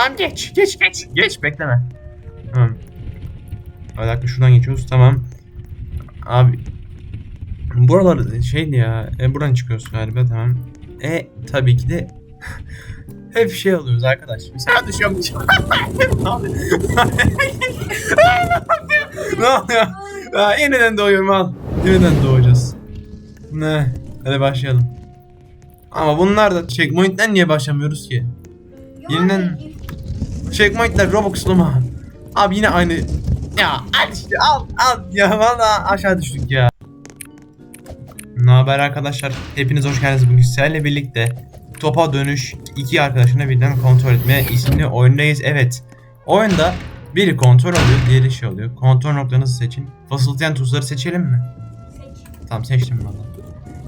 Tamam geç. Geç geç. Geç bekleme. Tamam. Bir dakika şuradan geçiyoruz. Tamam. Abi. Buralar şeydi ya. E, buradan çıkıyoruz galiba tamam. E tabii ki de hep şey alıyoruz arkadaş. Sen düşüyorum. ne oluyor? ne oluyor? Ya, yeniden doğuyorum al. Yeniden doğacağız. Ne? Hadi başlayalım. Ama bunlar da checkpoint'ten niye başlamıyoruz ki? Yeniden- Checkpoint'ler Robux'lu mu? Abi yine aynı. Ya al işte al al. Ya valla aşağı düştük ya. Ne haber arkadaşlar? Hepiniz hoş geldiniz. Bugün sizlerle birlikte topa dönüş iki arkadaşına birden kontrol etme isimli oyundayız. Evet. Oyunda biri kontrol oluyor, diğeri şey oluyor. Kontrol noktanızı seçin. Fısıldayan tuzları seçelim mi? Tamam seçtim valla.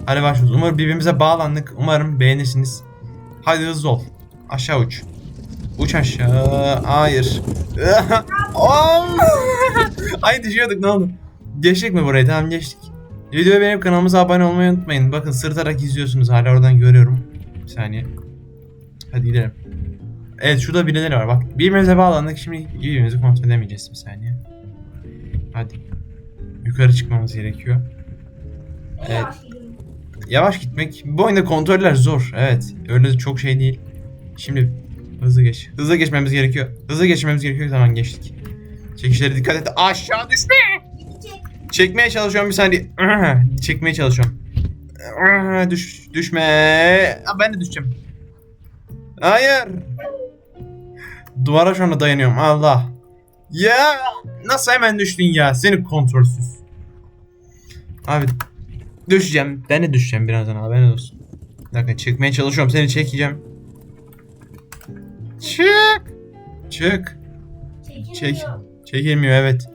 Hadi başlıyoruz. Umarım birbirimize bağlandık. Umarım beğenirsiniz. Hadi hızlı ol. Aşağı uç. Uç aşağı. Hayır. Ay düşüyorduk ne oldu? Geçtik mi burayı? Tamam geçtik. Videoya benim kanalımıza abone olmayı unutmayın. Bakın sırtarak izliyorsunuz hala oradan görüyorum. Bir saniye. Hadi gidelim. Evet şurada birileri var bak. Birbirimize bağlandık şimdi birbirimizi kontrol edemeyeceğiz bir saniye. Hadi. Yukarı çıkmamız gerekiyor. Evet. Yavaş gitmek. Bu oyunda kontroller zor. Evet. Öyle çok şey değil. Şimdi hızlı geç. Hızlı geçmemiz gerekiyor. Hızlı geçmemiz gerekiyor. Tamam geçtik. Çekişlere dikkat et. Aşağı düşme. Çekmeye çalışıyorum bir saniye. Çekmeye çalışıyorum. Düş, düşme. Aa, Ben de düşeceğim. Hayır. Duvara şu anda dayanıyorum. Allah. Ya nasıl hemen düştün ya? Seni kontrolsüz. Abi düşeceğim. Ben de düşeceğim birazdan haberin olsun. Bir dakika çıkmaya çalışıyorum. Seni çekeceğim. Çık. Çık. Çek. Çekilmiyor evet.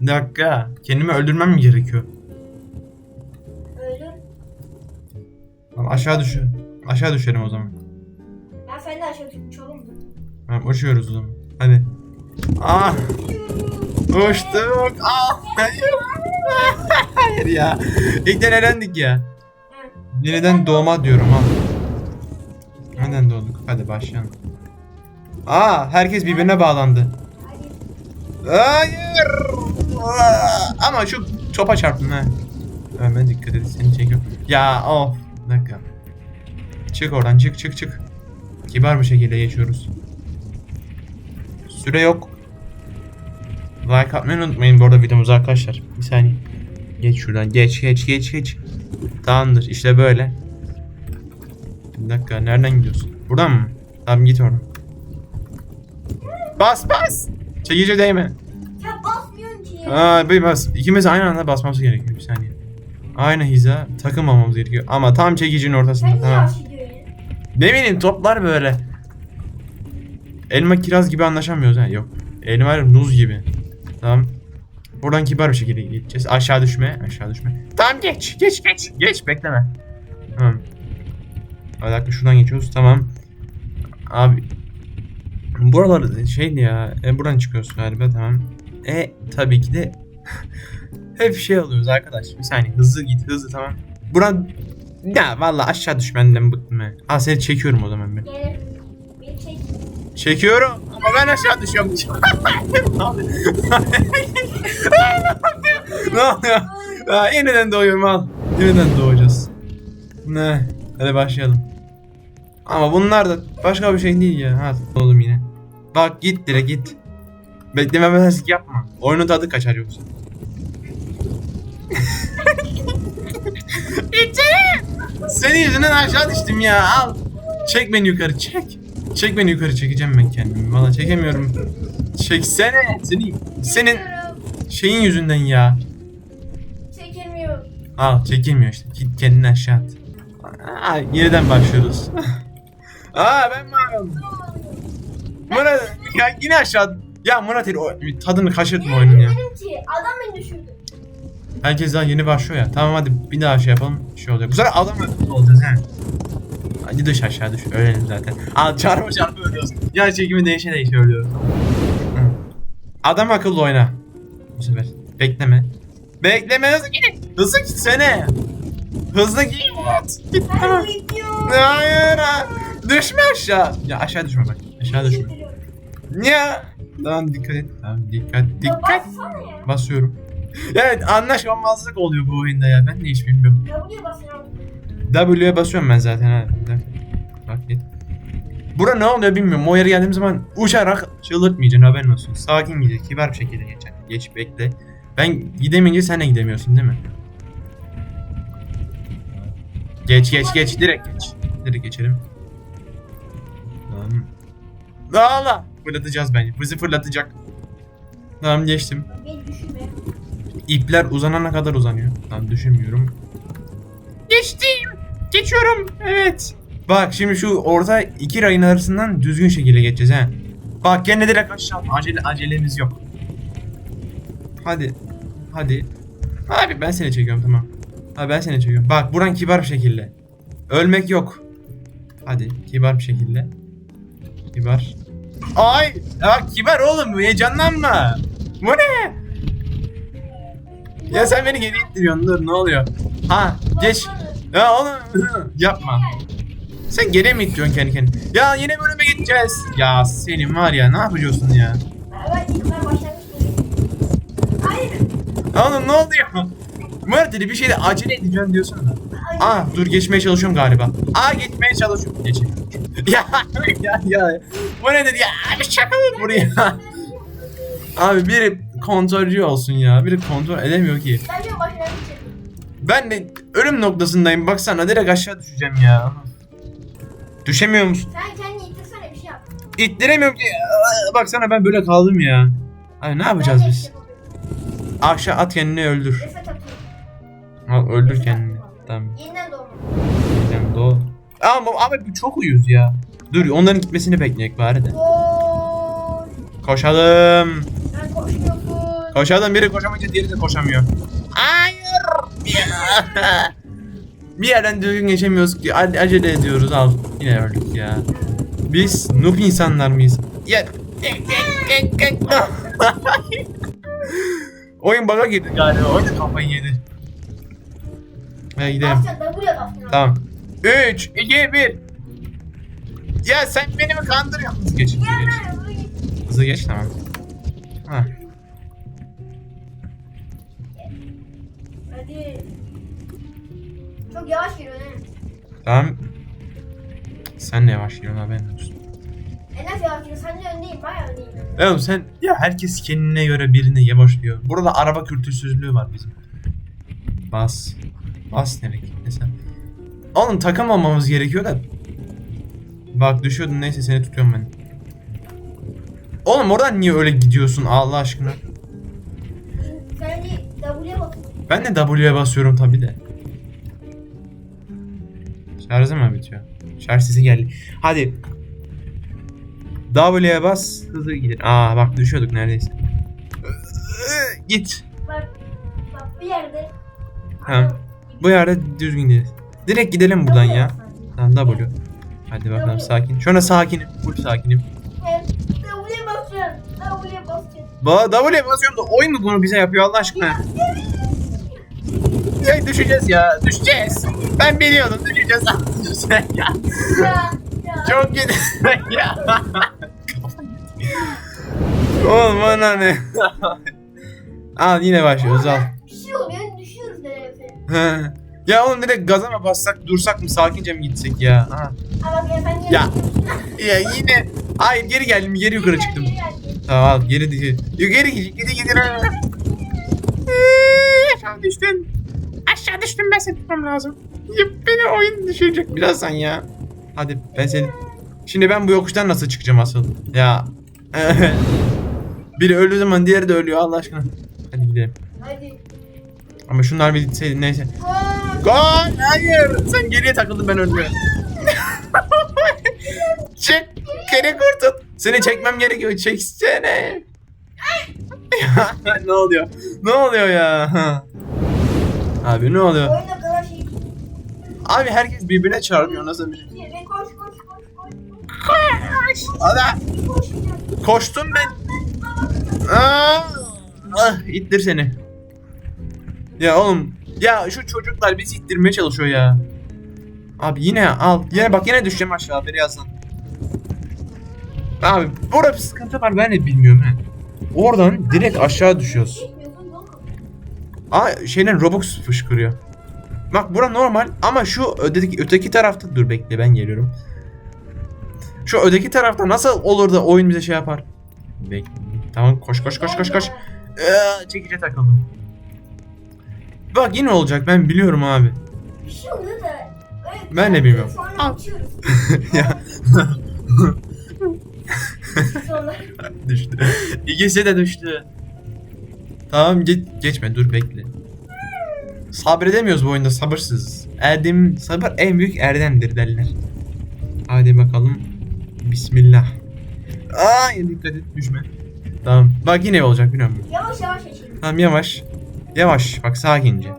Bir dakika. Kendimi öldürmem mi gerekiyor? Ölür. Tamam, aşağı düş. Aşağı düşerim o zaman. Ben senden aşağı uçalım mı? Tamam uçuyoruz o zaman. Hadi. Ah uçtuk. Ah hayır. hayır ya. İlkten elendik ya. Yeniden doğma diyorum ha. Neden doğduk? Hadi başlayalım. Aa herkes birbirine bağlandı. Hayır. Ama şu topa çarptın ha. Ömer dikkat et seni çekiyorum. Ya of. Bir dakika. Çık oradan çık çık çık. Kibar bir şekilde geçiyoruz. Süre yok. Like atmayı unutmayın bu arada videomuza arkadaşlar. Bir saniye. Geç şuradan geç geç geç geç. Tamamdır işte böyle. Bir dakika nereden gidiyorsun? Buradan mı? Tamam git oradan. Bas bas. Çekici değme. Ya basmıyorsun ki. Aa bir bas. İkimiz aynı anda basmamız gerekiyor bir saniye. Aynı hiza takılmamamız gerekiyor. Ama tam çekicinin ortasında Sen tamam. Ne bileyim toplar böyle. Elma kiraz gibi anlaşamıyoruz ha. Yok. Elma muz gibi. Tamam. Buradan kibar bir şekilde gideceğiz. Aşağı düşme. Aşağı düşme. Tamam geç. Geç geç. Geç bekleme. Tamam. Bir dakika şuradan geçiyoruz. Tamam. Abi. Buralar şeydi ya. E, buradan çıkıyoruz galiba tamam. E tabii ki de hep şey alıyoruz arkadaş. Bir saniye hızlı git hızlı tamam. Buradan ya vallahi aşağı düşmenden bıktım ben. Aa seni çekiyorum o zaman ben. Gel. Beni çek. Çekiyorum ama ben aşağı düşüyorum. ne oluyor? ne oluyor? Ya, yeniden doğuyorum al. Yeniden doğacağız. Ne? Hadi başlayalım. Ama bunlar da başka bir şey değil ya. Ha oğlum yine. Bak git direkt git. Beklememezlik yapma. Oyunun tadı kaçar yoksa. İçeri. Senin yüzünden aşağı düştüm ya. Al. Çek beni yukarı çek. Çek beni yukarı çekeceğim ben kendimi. Valla çekemiyorum. Çeksene. Senin, senin şeyin yüzünden ya. Çekemiyorum. Al çekilmiyor işte. Git kendini aşağı at. Aa, yeniden başlıyoruz. Aa ben mi ayrıldım? Murat ya yine aşağı. Ya Murat o tadını kaçırtma oyunun ya. Dedim ki adam beni düşürdü. Herkes daha yeni başlıyor ya. Tamam hadi bir daha şey yapalım. Şey oluyor. Bu sefer adam akıllı olacağız he. Hadi düş aşağı düş. Öğrenin zaten. Al çarpı çarpı ölüyoruz. Yer çekimi değişe değişe ölüyoruz. Hı. Adam akıllı oyna. Bu sefer. Bekleme. Bekleme hızlı git. Hızlı gitsene. Hızlı git. Git. Tamam. Hayır. ha. Düşme aşağı. Ya aşağı düşme bak. Aşağı düşme. Ya. Tamam dikkat et. Tamam dikkat dikkat. ya. Basıyorum. Evet anlaşmamazlık oluyor bu oyunda ya. Ben de hiç bilmiyorum. Buraya basıyorum. W'ye basıyorum ben zaten ha. Bak git. Bura ne oluyor bilmiyorum. O yere geldiğim zaman uçarak çıldırtmayacaksın haberin olsun. Sakin gidecek. Kibar bir şekilde geçeceksin. Geç bekle. Ben gidemeyince sen de gidemiyorsun değil mi? Geç geç geç. Direkt geç. Direkt geçelim. Tamam. Allah. Fırlatacağız bence. Bizi fırlatacak. Tamam geçtim. İpler uzanana kadar uzanıyor. Tamam düşünmüyorum. Geçtim. Geçiyorum. Evet. Bak şimdi şu orta iki rayın arasından düzgün şekilde geçeceğiz ha. Bak gene direkt aşağı. Acele acelemiz yok. Hadi. Hadi. Abi ben seni çekiyorum tamam. Abi ben seni çekiyorum. Bak buran kibar bir şekilde. Ölmek yok. Hadi kibar bir şekilde. Kibar. Ay! Ya kibar oğlum heyecanlanma. Bu ne? Ya sen beni geri ittiriyorsun dur ne oluyor? Ha geç. Ya oğlum yapma. Sen geri mi ittiyorsun kendi kendine? Ya yine bölüme gideceğiz. Ya senin var ya ne yapacaksın ya? Oğlum ne oluyor? Murat dedi bir şeyde acele edeceğim diyorsun da. Aa dur geçmeye çalışıyorum galiba. Aa geçmeye çalışıyorum. Geçemiyorum. Ya ya ya. Bu ne dedi ya? Bir şaka mı buraya? Abi biri kontrolcü olsun ya. Biri kontrol edemiyor ki. Ben de değilim. Ben de ölüm noktasındayım. Baksana direkt aşağı düşeceğim ya. Düşemiyor musun? Sen kendini itirsene bir şey yap. İttiremiyorum ki. Baksana ben böyle kaldım ya. Ay ne yapacağız Ben de biz? işte. Aşağı at kendini öldür. Reset atıyorum. Al öldür kendini. Tamam. Yeniden doğma. Gideceğim doğru. Ama ama bu çok uyuz ya. Dur onların gitmesini bekleyek bari de. Koşalım. Ben koşmuyorsun. Koşalım biri koşamayınca diğeri de koşamıyor. Hayır. Bir yerden düzgün geçemiyoruz ki. Acele ediyoruz al. Yine öldük ya. Biz noob insanlar mıyız? Ya. Oyun bug'a girdi galiba. Oyun kafayı yedi. Hadi gidelim. Tamam. 3, 2, 1. Ya sen beni mi kandırıyorsun? Hızlı geç, hızlı geç. hızlı geç tamam. Ha. Hadi. Çok yavaş geliyor ne? Tamam. Sen de yavaş geliyorsun haberin olsun. E nasıl yavaş geliyor? Sen de öndeyim. Bayağı öndeyim. Oğlum sen ya herkes kendine göre birini yavaş diyor. Burada araba kültürsüzlüğü var bizim. Bas. Bas nereye sen. Oğlum takılmamamız gerekiyor da. Bak düşüyordun neyse seni tutuyorum ben. Oğlum oradan niye öyle gidiyorsun Allah aşkına? Sen de W'ye basın. Ben de W'ye basıyorum tabi de. Şarjı mı bitiyor? Şarj sesi geldi. Hadi. W'ye bas. Hızlı gidelim. Aa bak düşüyorduk neredeyse. Git. Bak. Bak bir yerde. Tamam. Bu yerde düzgün gidiyoruz. Direkt gidelim buradan ya. Tamam W. Hadi bakalım sakin. Anda sakinim. Full sakinim. W'ye basacaksın. W'ye basacaksın. Ba W'ye basıyorum da oyun mu bunu bize yapıyor Allah aşkına? Ya düşeceğiz ya. Düşeceğiz. Ben biliyordum düşeceğiz. Ya. Ya. Çok kötü. ya. Oğlum bana ne? al yine başlıyoruz al. Bir şey oluyor. Düşüyoruz neredeyse. Ya oğlum direkt gaza mı bassak dursak mı sakince mi gitsek ya? Ha. Ya. Ya yine. Hayır geri geldim geri yukarı çıktım. Tamam al geri geri. Geri geri geri geri. Aşağı düştün. Aşağı düştüm ben seni tutmam lazım. Ya beni oyun düşürecek birazdan ya. Hadi ben seni... Şimdi ben bu yokuştan nasıl çıkacağım asıl? Ya. Biri öldüğü zaman diğeri de ölüyor Allah aşkına. Hadi gidelim. Hadi. Ama şunlar bir gitseydi neyse. Gol. Hayır! Sen geriye takıldın ben öldüm. Çek! Geri kurtul. Seni çekmem gerekiyor. Çeksene. ne oluyor? Ne oluyor ya? Abi ne oluyor? Şey. Abi herkes birbirine çarpıyor nasıl bir şey? Koş koş koş koş. Koş. Koştum ben. Aa! Ah, ittir seni. Ya oğlum. Ya şu çocuklar bizi ittirmeye çalışıyor ya. Abi yine al. Yine bak yine düşeceğim aşağı biri yazsın. Abi burada bir sıkıntı var ben de bilmiyorum he. Oradan direkt aşağı düşüyoruz. Aa şeyden Robux fışkırıyor. Bak bura normal ama şu öteki, öteki tarafta dur bekle ben geliyorum. Şu öteki tarafta nasıl olur da oyun bize şey yapar? Bek tamam koş koş koş koş koş. Ee, çekice takıldım. Bak yine olacak ben biliyorum abi. Bir şey oluyor da. Ben de bilmiyorum. Sonra uçuyoruz. ya Sonra. düştü. İkisi de düştü. Tamam geç, geçme dur bekle. Sabredemiyoruz bu oyunda sabırsızız. Erdem sabır en büyük erdemdir derler. Hadi bakalım. Bismillah. Ay dikkat et düşme. Tamam. Bak yine olacak biliyor musun? Yavaş yavaş geçelim. Tamam yavaş. Yavaş bak sakince.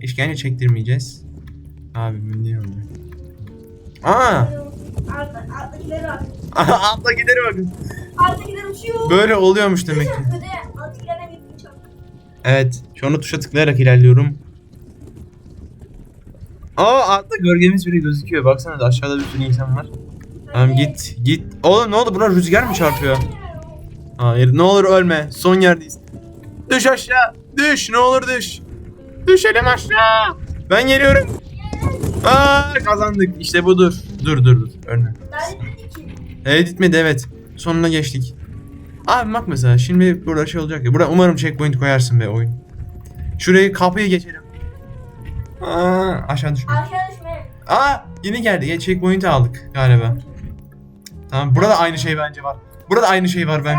İşkence çektirmeyeceğiz. Abi biliyorum. Aa! Altta, gideri bakın. Alttakiler uçuyor. Böyle oluyormuş demek ki. Evet. Şu anda tuşa tıklayarak ilerliyorum. Aa altta gölgemiz bile gözüküyor. Baksana da aşağıda bir sürü insan var. Tamam git git. Oğlum ne oldu buna rüzgar mı çarpıyor? Hayır ne olur ölme. Son yerdeyiz. Düş aşağı. Düş ne olur düş. Düşelim aşağı. Ben geliyorum. Aa kazandık. İşte budur. Dur dur dur. Ki. Evet gitmedi evet. Sonuna geçtik. Abi bak mesela şimdi burada şey olacak ya. Burada umarım checkpoint koyarsın be oyun. Şurayı kapıyı geçelim. Aa, aşağı düşme. Aşağı düşme. Aa yine geldi. Ya checkpoint'i aldık galiba. Tamam burada aynı şey bence var. Burada aynı şey var ben.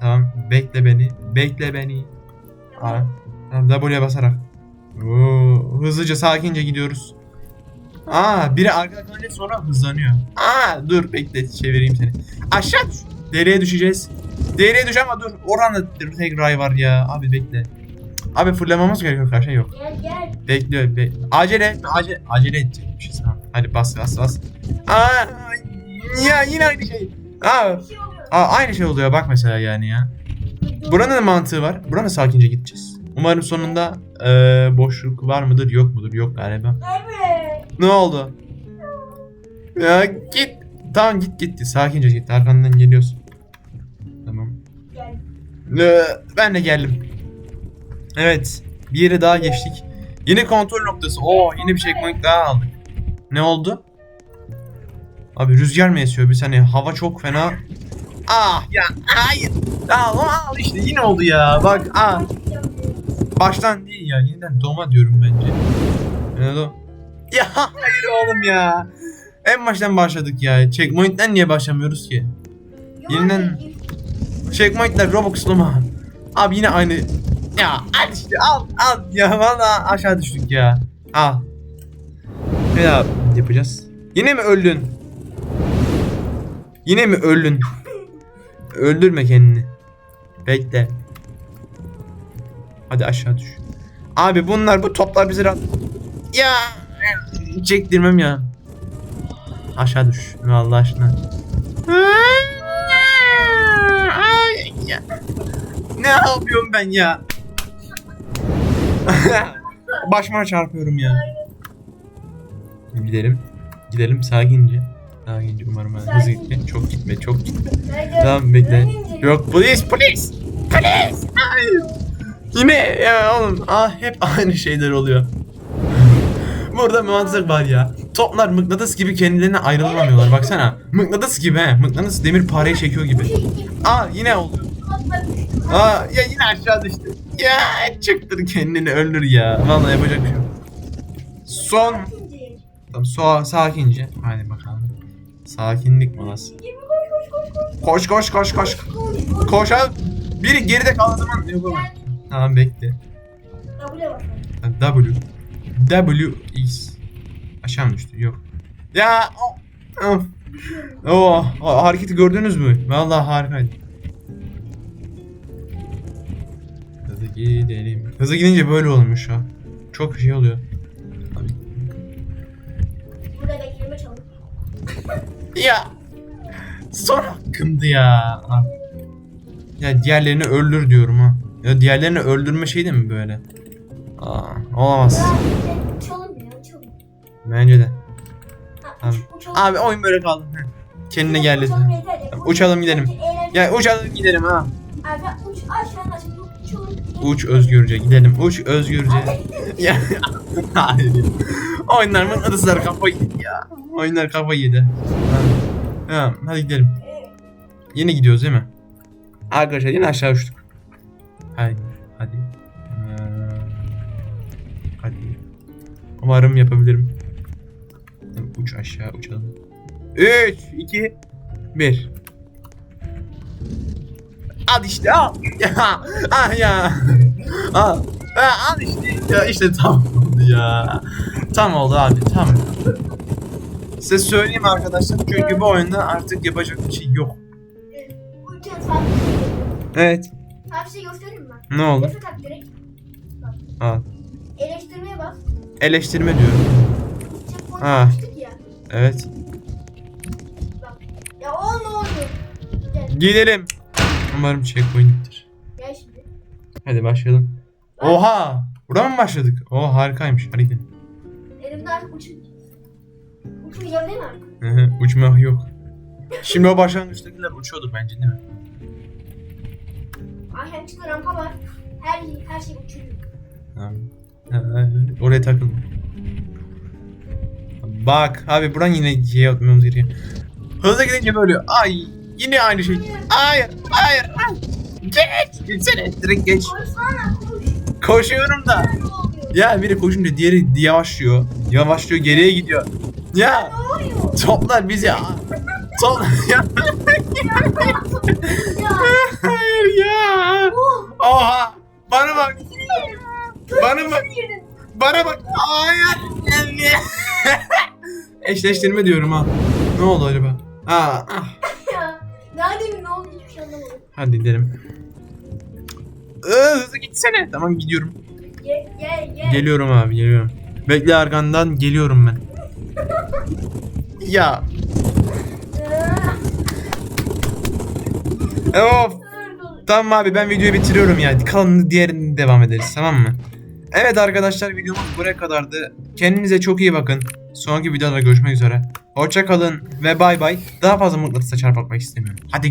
Tamam bekle beni. Bekle beni. Aa, tamam W'ye basarak. Oo, hızlıca sakince gidiyoruz. Aa biri arkadan kalınca sonra hızlanıyor. Aa dur bekle çevireyim seni. Aşağı düş. Dereye düşeceğiz. Dereye düş ama dur. Oranda tek ray var ya. Abi bekle. Abi fırlamamız gerekiyor karşıya yok. Gel gel. Bekliyor. Be acele acele acele edecekmişiz tamam. Hadi bas bas bas. Aa ya yine aynı şey. Aa, şey aa aynı şey oluyor bak mesela yani ya. Buranın da mantığı var. Buranın sakince gideceğiz. Umarım sonunda eee, boşluk var mıdır yok mudur yok galiba. Evet. Ne oldu? Ya git. Tamam git gitti. Sakince git. Arkandan geliyorsun. Tamam. Gel. Ee, ben de geldim. Evet. Bir yere daha geçtik. Yine kontrol noktası. Oo yine bir checkpoint daha aldık. Ne oldu? Abi rüzgar mı esiyor? Bir saniye. Hava çok fena. Ah ya hayır. Al al işte yine oldu ya. Bak ah. Baştan değil ya. Yeniden doma diyorum bence. Ne do? Ya hayır oğlum ya. En baştan başladık ya. Checkpoint'ten niye başlamıyoruz ki? Yeniden- Checkpoint'ler Robux'lu mu? Abi yine aynı. Ya al işte al al. Ya valla aşağı düştük ya. Al. Ne yapacağız? Yine mi öldün? Yine mi öldün? Öldürme kendini. Bekle. Hadi aşağı düş. Abi bunlar bu toplar bizi rahat... Ya çektirmem ya. Aşağı düş. Allah aşkına. Ne yapıyorum ben ya? Başıma çarpıyorum ya. Gidelim. Gidelim sakince. Sakince umarım ben hızlı gitme. Çok gitme, çok gitme. Tamam bekle. Yok polis, polis. Polis. Hayır. Yine ya oğlum ah hep aynı şeyler oluyor. Burada mantık var ya. Toplar mıknatıs gibi kendilerine ayrılamıyorlar baksana. Mıknatıs gibi he. Mıknatıs demir pareyi çekiyor gibi. Aa yine oldu. Aa ya yine aşağı düştü. Ya çıktır kendini öldür ya. Vallahi yapacak bir şey yok. Son. Tamam so sakince. Hadi bakalım. Sakinlik molası. Koş koş koş koş. Koş abi. Biri geride kaldığı zaman yok ama. Tamam bekle. W. W X. Aşağı mı düştü? Yok. Ya. o- Of. Oo, o hareketi gördünüz mü? Vallahi harikaydı. Hızlı gidelim. Hızlı gidince böyle olmuş ha. Çok şey oluyor. Ya. Son hakkımdı ya. Ah. Ya diğerlerini öldür diyorum ha. Ya diğerlerini öldürme şey de mi böyle? Aa, olamaz. Ya çalın. Bence de. Abi, abi oyun böyle kaldı. Kendine geldi. Uçalım. Uçalım gidelim. Ya uçalım gidelim ha. Abi uç aşağıdan aşağı uçalım. gidelim. Uç özgürce gidelim. Uç özgürce. ya hayır. Oyunlar mıknatıslar kafayı yedi ya. Oyunlar kafayı yedi. Ha. Ha, hadi gidelim. Yine gidiyoruz değil mi? Arkadaşlar yine aşağı uçtuk. Hadi. Hadi. Ee, Hadi. Umarım yapabilirim. Uç aşağı uçalım. 3, 2, 1. Al işte al. Ya, ah ya. Al. Al işte. Ya işte tam oldu ya. Tam oldu abi tam. Size söyleyeyim arkadaşlar çünkü bu oyunda artık yapacak bir şey yok. Evet. Sana bir şey göstereyim mi ben? Ne oldu? At direkt. Ha. Eleştirmeye bas. Eleştirme diyorum. Checkpoint Ha. yapmıştık ya. Evet. Bak. Ya o ne oluyor? Gel. Gidelim. Umarım checkpoint'tir. Gel şimdi. Hadi başlayalım. Oha! Buradan mı başladık? O harikaymış. Hadi gidelim. Elimde artık uçun. Uçmayacağım değil mi artık? Hı hı, Uçmak yok. Şimdi o başlangıçtakiler uçuyordu bence değil mi? Aşağı çıkma rampa var. Her her şey uçuyor. Tamam. Ha, Oraya takılma. Bak abi buradan yine şey yapmamız gerekiyor. Hızlı gidince böyle ay yine aynı şey. Hayır hayır. hayır. Geç. Geçsene. Direkt geç. Koşuyorum da. Ya biri koşunca diğeri yavaşlıyor. Yavaşlıyor geriye gidiyor. Ya toplar bizi. Ya. Ya. Hayır ya. Oh. Oha. Bana bak. Bana bak. Bana bak. Hayır. Eşleştirme diyorum ha. Ne oldu acaba? Aa, ah. Nerede ne oldu hiçbir şey anlamadım. Hadi gidelim. Ee, hızlı gitsene. Tamam gidiyorum. Gel gel gel. Geliyorum abi geliyorum. Bekle arkandan geliyorum ben. Ya. Ee, Of. Tamam abi ben videoyu bitiriyorum ya. Kalanını diğerinde devam ederiz tamam mı? Evet arkadaşlar videomuz buraya kadardı. Kendinize çok iyi bakın. Sonraki videoda görüşmek üzere. Hoşça ve bay bay. Daha fazla mıknatısa çarpmak istemiyorum. Hadi